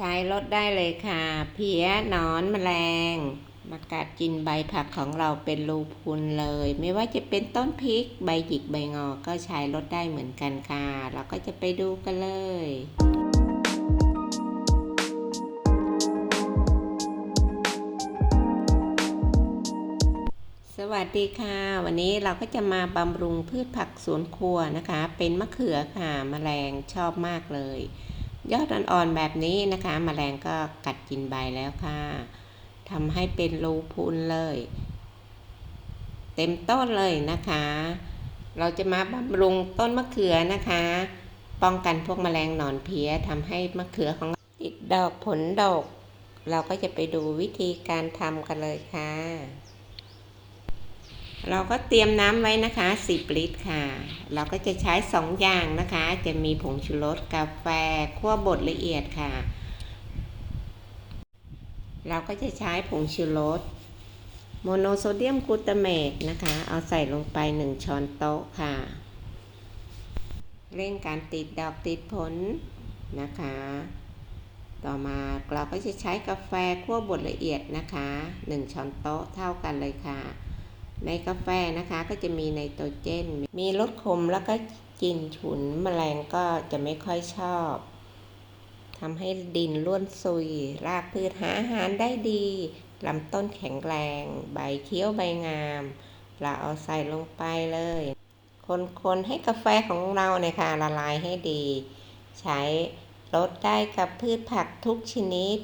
ช้ลดได้เลยค่ะ เพี้ยหนอนแมลง มากัดกินใบผักของเราเป็นรูพุนเลย ไม่ว่าจะเป็นต้นพริก ใบหยิกใบงอ ก็ใช้ลดได้เหมือนกันค่ะ เราก็จะไปดูกันเลยสวัสดีค่ะ วันนี้เราก็จะมาบำรุงพืชผักสวนครัวนะคะ เป็นมะเขือค่ะมแมลงชอบมากเลย ยอดอ่อนๆแบบนี้นะคะมแมลงก็กัดกินใบแล้วค่ะทำให้เป็นรูพุนเลย เต็มต้นเลยนะคะ เราจะมาบำรุงต้นมะเขือนะคะ ป้องกันพวกแมลงหนอนเพี้ยทำให้มะเขือของติดดอกผลดอกเราก็จะไปดูวิธีการทำกันเลยค่ะ เราก็เตรียมน้ำไว้นะคะ 10 ลิตรค่ะ เราก็จะใช้ 2 อย่างนะคะ จะมีผงชูรสกาแฟคั่วบดละเอียดค่ะ เราก็จะใช้ผงชูรสโมโนโซเดียมกลูตาเมตนะคะ เอาใส่ลงไป 1 ช้อนโต๊ะค่ะ เร่งการติดดอกติดผลนะคะ ต่อมาเราก็จะใช้กาแฟคั่วบดละเอียดนะคะ 1 ช้อนโต๊ะเท่ากันเลยค่ะ ในกาแฟนะคะก็จะมีไนโตรเจน มีรสขมแล้วก็กลิ่นฉุนแมลงก็จะไม่ค่อยชอบทำให้ดินร่วนซุย รากพืชหาอาหารได้ดีลำต้นแข็งแรง ใบเคี้ยวใบงามเราเอาใส่ลงไปเลย คนๆให้กาแฟของเราเนี่ยค่ะละลายให้ดี ใช้รดได้กับพืชผักทุกชนิด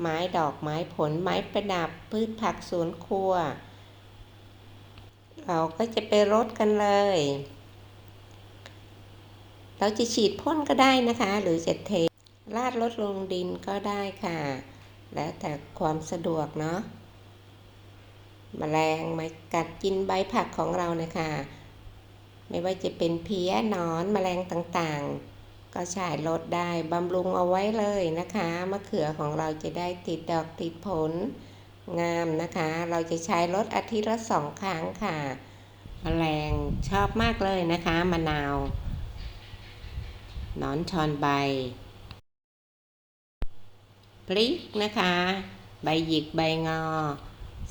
ไม้ดอกไม้ผลไม้ประดับพืชผักสวนครัว เราก็จะไปรดกันเลย เราจะฉีดพ่นก็ได้นะคะ หรือจะเทราดลดลงดินก็ได้ค่ะ แล้วแต่ความสะดวกเนาะมแมลงมากัดกินใบผักของเรานะคะ ไม่ว่าจะเป็นเพี้ยนอนมแมลงต่างๆ ก็ฉายลดได้บำรุงเอาไว้เลยนะคะ มะเขือของเราจะได้ติดดอกติดผล งามนะคะ เราจะใช้รถอาทิตย์ละสองครั้งค่ะมแมลงชอบมากเลยนะคะมะนาว หนอนชอนใบ พริกนะคะ ใบหยิกใบงอ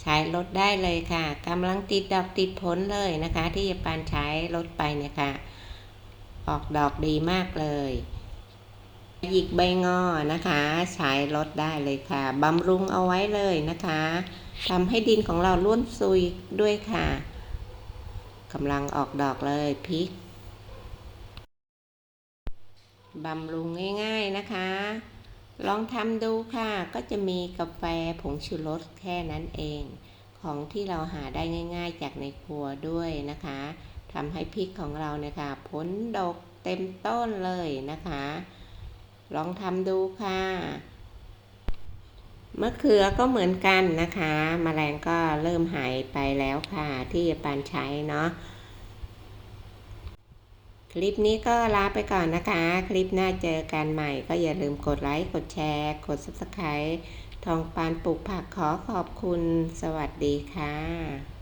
ใช้ลดได้เลยค่ะกำลังติดดอกติดผลเลยนะคะ ที่จะปานใช้ลดไปเนี่ยค่ะ ออกดอกดีมากเลย หยิกใบงอนะคะ ใช้ลดได้เลยค่ะบำรุงเอาไว้เลยนะคะทำให้ดินของเราล้วนซุยด้วยค่ะกำลังออกดอกเลยพริกบำรุงง่าย ๆนะคะ ลองทำดูค่ะ ก็จะมีกาแฟผงชูรสแค่นั้นเอง ของที่เราหาได้ง่าย ๆ จากในครัวด้วยนะคะทำให้พริกของเราเนี่ยค่ะผลดกเต็มต้นเลยนะคะ ลองทำดูค่ะมะเขือก็เหมือนกันนะคะมแมลงก็เริ่มหายไปแล้วค่ะ ที่ปานใช้เนาะคลิปนี้ก็ลาไปก่อนนะคะ คลิปหน้าเจอกันใหม่ ก็อย่าลืมกดไลค์ กดแชร์ กด subscribe ทองปานปลูกผักขอขอบคุณ สวัสดีค่ะ